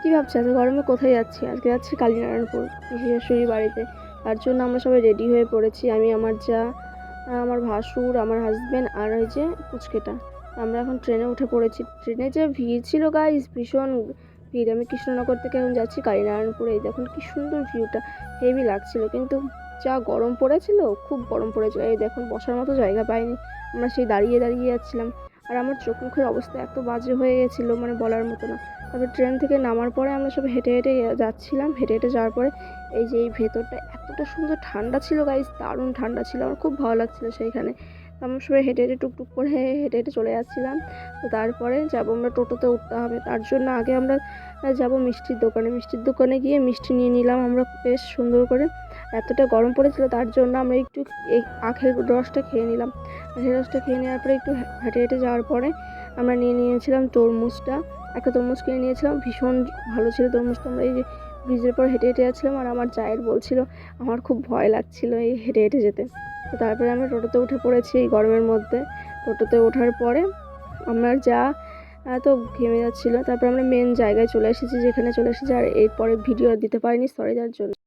কী ভাবছি? আজকে গরমে কোথায় যাচ্ছি? আজকে যাচ্ছি কালীনারায়ণপুর পিসি বাড়িতে। তার জন্য আমরা সবাই রেডি হয়ে পড়েছি। আমি, আমার যা, আমার ভাসুর, আমার হাজব্যান্ড আর ওই যে পুচকেটা। আমরা এখন ট্রেনে উঠে পড়েছি। ট্রেনে যে ভিড় ছিল গাইস ভীষণ ভিড়। আমি কৃষ্ণনগর থেকে এখন যাচ্ছি কালীনারায়ণপুরে। এই দেখুন কি সুন্দর ভিউটা হেভি লাগছিল, কিন্তু যা গরম পড়েছিল, খুব গরম পড়েছিল। এই দেখুন, বসার মতো জায়গা পাইনি। আমরা সেই দাঁড়িয়ে দাঁড়িয়ে যাচ্ছিলাম। আর আমার চোখ মুখের অবস্থা এত বাজে হয়ে গেছিল মানে বলার মতো না। তারপর ট্রেন থেকে নামার পরে আমরা সব হেঁটে হেঁটে যাচ্ছিলাম, হেঁটে হেঁটে যাওয়ার পরে এই যে এই ভেতরটা এতটা সুন্দর ঠান্ডা ছিল গাইস দারুণ ঠান্ডা ছিল, আমার খুব ভালো লাগছিল সেইখানে। আমরা সবাই হেঁটে হেঁটে টুকটুক করে হেঁটে হেঁটে চলে যাচ্ছিলাম। তো তারপরে যাব আমরা টোটোতে উঠতে হবে, তার জন্য আগে আমরা যাব মিষ্টির দোকানে। মিষ্টির দোকানে গিয়ে মিষ্টি নিয়ে নিলাম, আমরা বেশ সুন্দর করে এতটা গরম পড়েছিল, তার জন্য আমরা একটু এই আখের রসটা খেয়ে নিলাম। আখের রসটা খেয়ে নেওয়ার পরে একটু হেঁটে হেঁটে যাওয়ার পরে আমরা নিয়ে নিয়েছিলাম তরমুজটা। একটা তরমুজ কিনে নিয়েছিলাম, ভীষণ ভালো ছিল তরমুজটা। আমরা এই যে ব্রিজের পর হেঁটে হেঁটে যাচ্ছিলাম আর আমার জায়ের বলছিল, আমার খুব ভয় লাগছিল এই হেঁটে হেঁটে যেতে। তো তারপরে আমরা টোটোতে উঠে পড়েছি এই গরমের মধ্যে। টোটোতে ওঠার পরে আমার যা তো ঘেমে যাচ্ছিল। তারপর আমরা মেন জায়গায় চলে এসেছি, যেখানে চলে এসেছি। আর এরপরে ভিডিও দিতে পারিনি সরি যার জন্য।